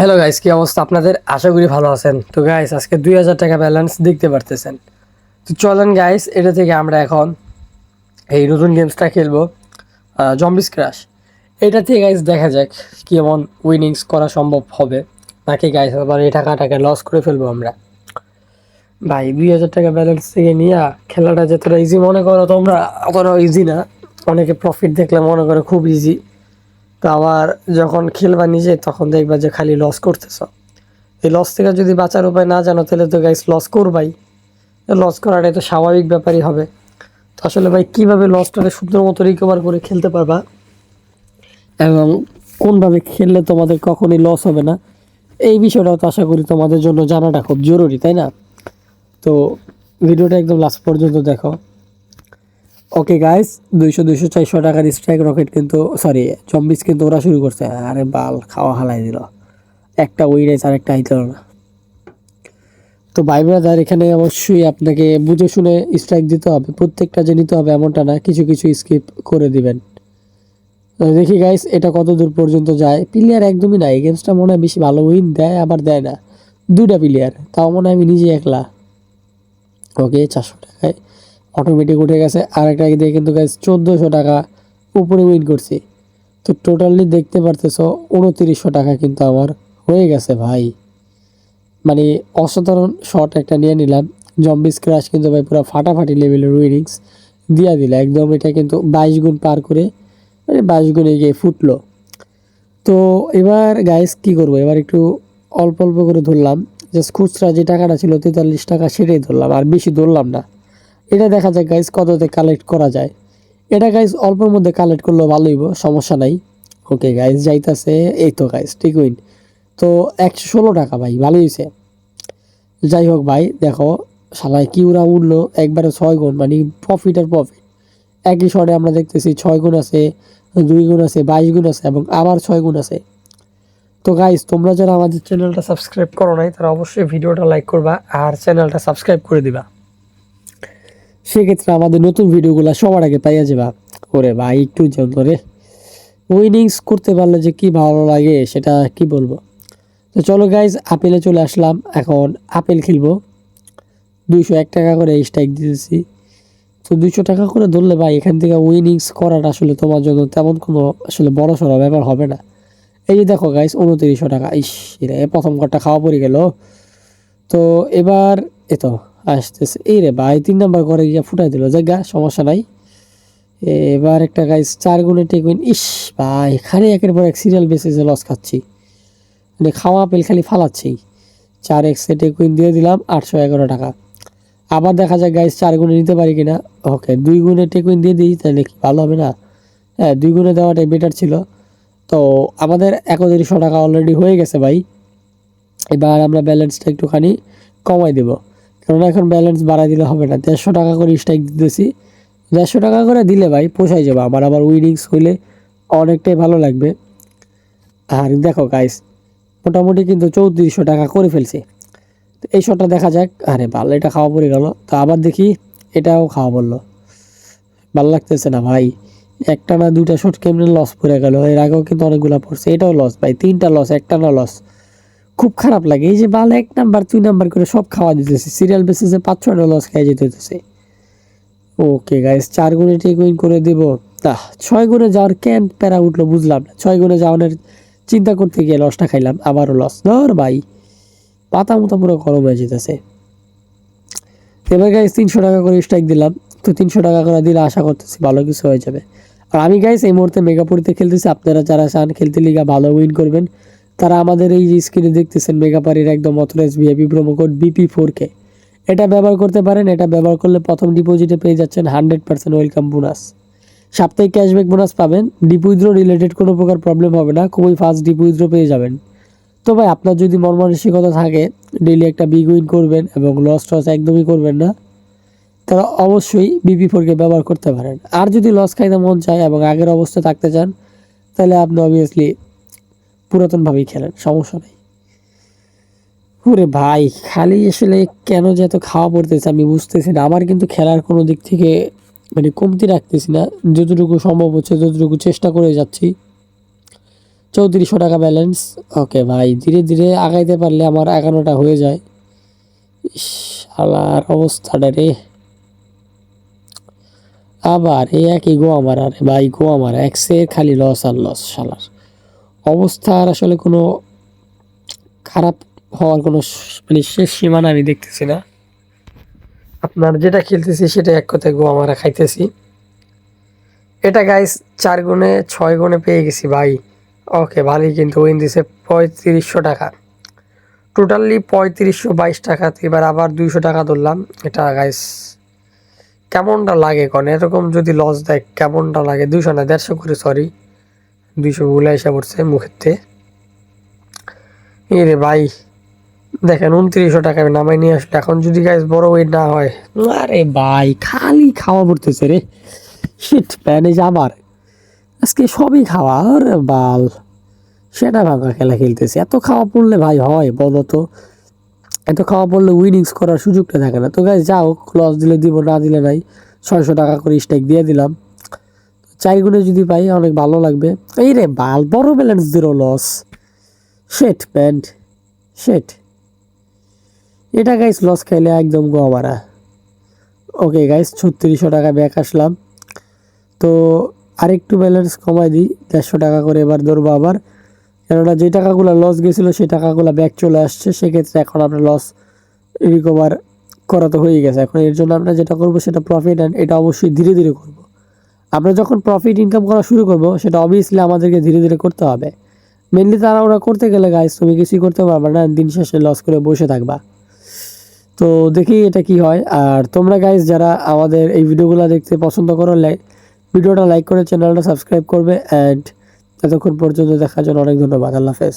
Hello guys কি অবস্থা? আপনাদের আশা করি ভালো আছেন। তো গাইস আজকে দুই হাজার টাকা ব্যালেন্স দেখতে পারতেছেন। তো চলেন গাইস এটা থেকে আমরা এখন এই নতুন গেমসটা খেলব জম্বিস ক্রাশ এটা থেকে গাইস দেখা যাক কেমন উইনিংস করা সম্ভব হবে। নাকি গাইস আবার এই টাকাটাকে লস করে ফেলব আমরা। ভাই, দুই হাজার টাকা ব্যালেন্স থেকে নিয়ে খেলাটা যতটা ইজি মনে করো তোমরা অতটা ইজি না। অনেকে প্রফিট দেখলে মনে করে খুব ইজি তো আবার যখন খেলবা নিজে, তখন দেখবা যে খালি লস করতেছ। এই লস থেকে যদি বাঁচার উপায় না জানো, তাহলে তো গাইস লস করবাই। লস করাটাই তো স্বাভাবিক ব্যাপারই হবে। তো আসলে ভাই, কীভাবে লসটাকে সুন্দর মতো রিকভার করে খেলতে পারবা? এবং কোনভাবে খেললে তোমাদের কখনই লস হবে না? এই বিষয়টাও তো আশা করি তোমাদের জন্য জানাটা খুব জরুরি, তাই না? তো ভিডিওটা একদম লাস্ট পর্যন্ত দেখো। ওকে গাইস দুইশো দুইশো, চারশো টাকার স্ট্রাইক রকেট কিন্তু সরি চম্বিশ কিন্তু ওরা শুরু করছে। আরে বাল, খাওয়া হালাই দিল। একটা ওই রাইস আর একটা আইতে না। তো ভাই ব্রাদার এখানে অবশ্যই আপনাকে বুঝে শুনে স্ট্রাইক দিতে হবে। প্রত্যেকটা যে নিতে হবে এমনটা না, কিছু কিছু স্কিপ করে দিবেন। দেখি গাইস এটা কত দূর পর্যন্ত যায়? প্লেয়ার একদমই নাই। গেমসটা মনে হয় বেশি ভালো উইন দেয়, আবার দেয় না। দুইটা প্লেয়ার তাও মনে হয় আমি নিজে একলা। ওকে চারশো টাকায়। অটোমেটিক উঠে গেছে। আর একটা দিয়ে কিন্তু গাইস চোদ্দোশো টাকা উপরে উইন করছি। তো টোটালি দেখতে পারতেছো উনতিরিশশো টাকা কিন্তু আমার হয়ে গেছে ভাই। মানে অসাধারণ শট একটা নিয়ে নিলাম। জম্বিস ক্রাশ কিন্তু ভাই পুরো ফাটাফাটি লেভেলের উইনিংস দিয়া দিল। একদম এটা কিন্তু বাইশ গুণ পার করে মানে বাইশ গুণে গিয়ে ফুটলো। তো এবার গাইস কি করব? এবার একটু অল্প অল্প করে ধরলাম। জাস্ট খুচরা যে টাকাটা ছিল তেতাল্লিশ টাকা সেটাই ধরলাম। আর বেশি ধরলাম না। এটা দেখা যায় গাইজ কততে কালেক্ট করা যায়। এটা গাইস অল্পের মধ্যে কালেক্ট করলেও ভালোই সমস্যা নাই। ওকে গাইস যাইতাছে এই তো গাইস ঠিক উইন তো একশো ষোলো টাকা ভাই, ভালোই হয়েছে যাই হোক ভাই, দেখো, শালায় কি ওরা উঠল একবারে ছয় গুণ মানে প্রফিট আর প্রফিট একই শটে আমরা দেখতেছি ছয় গুণ আছে, দুই গুণ আছে, বাইশ গুণ আছে, এবং আবার ছয় গুণ আছে। তো গাইস তোমরা যারা আমাদের চ্যানেলটা সাবস্ক্রাইব করো নাই, তারা অবশ্যই ভিডিওটা লাইক করবা, আর চ্যানেলটা সাবস্ক্রাইব করে দিবা। সেক্ষেত্রে আমাদের নতুন ভিডিওগুলো সবার আগে পাইয়া যাবা। করে ভাই, একটু জন্য রে উইনিংস করতে পারলে যে কি ভালো লাগে সেটা কি বলব? তো চলো গাইজ আপেলে চলে আসলাম। এখন আপেল খেলব। দুইশো এক টাকা করে স্ট্রাইক দিতেছি। তো দুইশো টাকা করে ধরলে ভাই, এখান থেকে উইনিংস করাটা আসলে তোমার জন্য তেমন কোনো আসলে বড় সড়ো ব্যাপার হবে না। এই যে দেখো গাইস উনত্রিশশো টাকা। ইস প্রথম কার্ডটা খাওয়া পড়ে গেল। তো এবার এ তো আসতেছে। এই রে ভাই, তিন নাম্বার করে গিয়ে ফুটাই দিল। জায়গা, সমস্যা নাই। এবার একটা গাইস চার গুণে টেকুইন ইস ভাই এখানে একের পর এক সিরিয়াল বেসিসে লস খাচ্ছি। মানে খাওয়া আপেল খালি ফালাচ্ছি। চার এক্সে টেকুইন দিয়ে দিলাম, আটশো এগারো টাকা। আবার দেখা যায় গাইস চার গুণে নিতে পারি কিনা। ওকে দুই গুণে টেকুইন দিয়ে দিই, তাহলে কি ভালো হবে না? হ্যাঁ দুই গুণে দেওয়াটাই বেটার ছিল। তো আমাদের একত্রিশশো টাকা অলরেডি হয়ে গেছে ভাই। এবার আমরা ব্যালেন্সটা একটুখানি কমাই দেব। কারণ এখন ব্যালেন্স বাড়াই দিলে হবে না। দেড়শো টাকা করে স্ট্রাইক দিতেছি। দেড়শো টাকা করে দিলে ভাই পোষাই যাবে। আমার আবার উইনিংস হইলে অনেকটাই ভালো লাগবে। আর দেখো গাইস মোটামুটি কিন্তু চৌত্রিশশো টাকা করে ফেলছি। তো এই শটটা দেখা যাক। আরে ভালো এটা খাওয়া পড়ে গেল। তো আবার দেখি, এটাও খাওয়া পড়ল। ভালো লাগতেছে না ভাই। একটা না দুইটা শট কেমনে লস পড়ে গেল? এর আগেও কিন্তু অনেকগুলো পড়ছে। এটাও লস ভাই, তিনটা লস একটা না লস খুব খারাপ লাগে। এই যে বাল এক নাম্বার, দুই নাম্বার করে সব খাওয়া দিতেছে। সিরিয়াল বেসিসে পাঁচ, ছয়টা লস খাই যেতে হতেছে ওকে গাইস চার গুণে টেক উইন করে দেব। তা ছয় গুণে যাওয়ার কেন প্যারা উঠল বুঝলাম না। ছয় গুণে যাওয়ার চিন্তা করতে গিয়ে লসটা খাইলাম, আবারও লস ধর ভাই, পাতা মতো পুরো গরম হয়ে যেতেছে। এবার গাইস তিনশো টাকা করে স্ট্রাইক দিলাম। তো তিনশো টাকা করে দিলে আশা করতেছি ভালো কিছু হয়ে যাবে। আর আমি গাইস এই মুহূর্তে মেগাপুরিতে খেলতেছি। আপনারা যারা চান খেলতে লিগা ভালো উইন করবেন। তারা আমাদের এই যে স্ক্রিনে দেখতেছেন মেগাপারির একদম authorize VIP promo code BP four K এটা ব্যবহার করতে পারেন, এটা ব্যবহার করলে প্রথম ডিপোজিটে পেয়ে যাচ্ছেন হান্ড্রেড পার্সেন্ট ওয়েলকাম বোনাস সাপ্তাহিক ক্যাশব্যাক বোনাস পাবেন ডিপোজিটও রিলেটেড কোনো প্রকার প্রবলেম হবে না, খুবই ফাস্ট ডিপোজিটও পেয়ে যাবেন। তো ভাই, আপনার যদি মন মানসিকতা থাকে ডেইলি একটা বিগ উইন করবেন এবং লস টস একদমই করবেন না তারা অবশ্যই বিপি ফোরকে ব্যবহার করতে পারেন। আর যদি লস খাইতে মন চায় এবং আগের অবস্থায় থাকতে চান, তাহলে আপনি অবভিয়াসলি পুরাতনভাবেই খেলেন, সমস্যা নেই। ওরে ভাই, খালি আসলে কেন যে এত খাওয়া পড়তেছে আমি বুঝতেছি না। আমার কিন্তু খেলার কোনো দিক থেকে মানে কমতি রাখতেছি না। যতটুকু সম্ভব হচ্ছে যতটুকু চেষ্টা করে যাচ্ছি। চৌত্রিশশো টাকা ব্যালেন্স ওকে ভাই, ধীরে ধীরে আগাইতে পারলে আমার এগারোটা হয়ে যায়। শালার অবস্থাটা রে। আবার এই একই গোয়া মারা রে ভাই গোয়া মারা একসে খালি লস আর লস শালার। অবস্থার আসলে কোনো খারাপ হওয়ার কোনো মানে শেষ সীমানা আমি দেখতেছি না। আপনার যেটা খেলতেছি সেটা এক কথায় গো মারা খাইতেছি। এটা গাইস চার গুণে ছয় গুণে পেয়ে গেছি ভাই। ওকে ভালোই কিন্তু উইন দিছে পঁয়ত্রিশশো টাকা। টোটালি পঁয়ত্রিশশো বাইশ টাকা, এবার আবার দুইশো টাকা ধরলাম। এটা গাইস কেমনটা লাগে কন? এরকম যদি লস দেয় কেমনটা লাগে? দুইশো না, দেড়শো করে সরি দুইশো গুলা এসে পড়ছে মুখেতে। এই রে ভাই, দেখেন উনত্রিশশো টাকা নামাই নিয়ে আসলে। এখন যদি গাইস বড় ওয়েট না হয়, আরে ভাই, খালি খাওয়া পড়তেছে রে। শিট প্যানে আবার আজকে সবই খাওয়া, আরে বাল। সেটা ভাঙা খেলা খেলতেছে। এত খাওয়া পড়লে ভাই হয়, বলো তো। এত খাওয়া পড়লে উইনিংস করার সুযোগটা থাকে না। তো গাইজ যাও লস দিলে দিব, না দিলে নাই। ছয়শো টাকা করে স্টেক দিয়ে দিলাম। চার গুণে যদি পাই, অনেক ভালো লাগবে। এই রে বাল, বড় ব্যালেন্স দিল লস শেট প্যান্ট শেট এটা গাইস লস খাইলে একদম গোয়া ওকে গাইস ছত্রিশশো টাকা ব্যাক আসলাম। তো আরেকটু ব্যালেন্স কমাই দিই, দেড়শো টাকা করে এবার ধরবো আবার। কেননা যে টাকাগুলো লস গেছিল, সেই টাকাগুলো ব্যাক চলে আসছে। সেক্ষেত্রে এখন আপনার লস রিকভার করা তো হয়ে গেছে। এখন এর জন্য আমরা যেটা করব, সেটা প্রফিট অ্যান্ড এটা অবশ্যই ধীরে ধীরে করব। আমরা যখন প্রফিট ইনকাম করা শুরু করব, সেটা অবভিয়াসলি আমাদেরকে ধীরে ধীরে করতে হবে। মেনলি তারা ওরা করতে গেলে গাইস তুমি কিছুই করতে পারবে না, দিন শেষে লস করে বসে থাকবা। তো দেখি এটা কি হয়। আর তোমরা গাইস যারা আমাদের এই ভিডিওগুলো দেখতে পছন্দ করো লাইক ভিডিওটা লাইক করে চ্যানেলটা সাবস্ক্রাইব করবে অ্যান্ড এতক্ষণ পর্যন্ত দেখার জন্য অনেক ধন্যবাদ। আল্লাহ হাফেজ।